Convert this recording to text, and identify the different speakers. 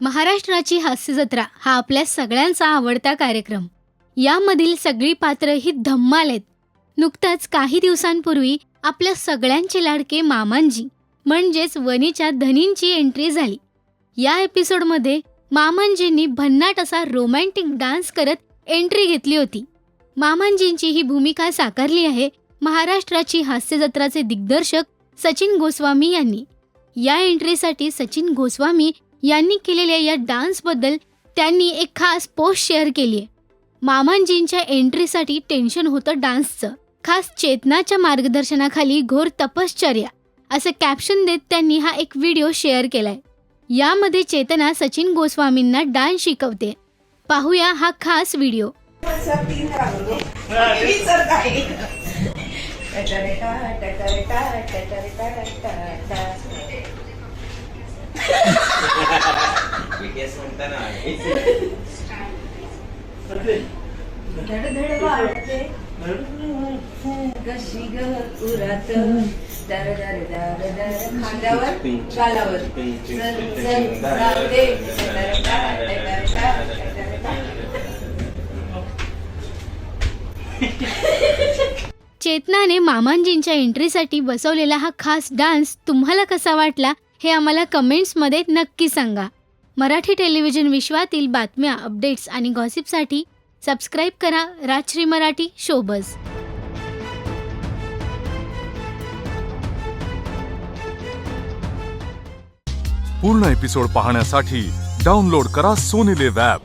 Speaker 1: महाराष्ट्राची हास्य जत्रा हा आपल्या सगळ्यांचा आवडता कार्यक्रम. यामधील सगळी पात्र ही धम्माल आहेत. नुकताच काही दिवसांपूर्वी आपल्या सगळ्यांचे लाडके मामांजी म्हणजेच वनीच्या धनींची एंट्री झाली. या एपिसोडमध्ये मामांजींनी भन्नाट असा रोमॅन्टिक डान्स करत एंट्री घेतली होती. मामांजींची ही भूमिका साकारली आहे महाराष्ट्राची हास्य जत्राचे दिग्दर्शक सचिन गोस्वामी यांनी. या एंट्रीसाठी सचिन गोस्वामी यांनी केलेल्या या डान्सबद्दल त्यांनी एक खास पोस्ट शेअर केली आहे. मामांजींच्या एंट्रीसाठी टेन्शन होतं डान्सचं खास चेतनाच्या मार्गदर्शनाखाली घोर तपश्चर्या असं कॅप्शन देत त्यांनी हा एक व्हिडिओ शेअर केलाय. यामध्ये चेतना सचिन गोस्वामींना डान्स शिकवते. पाहूया हा खास व्हिडिओ
Speaker 2: धडधड वाढते कशी ग उरात दर दर दर दर खांद्यावर गालावर
Speaker 1: चेतनाने मामांजींच्या एंट्रीसाठी बसवलेला हा खास डान्स तुम्हाला कसा वाटला हे आम्हाला कमेंट्समध्ये नक्की सांगा. मराठी टेलिव्हिजन विश्वातील बातम्या अपडेट्स आणि गॉसिपसाठी सबस्क्राईब करा राजश्री मराठी शोबज.
Speaker 3: पूर्ण एपिसोड पाहण्यासाठी डाउनलोड करा सोनी लिव्ह ॲप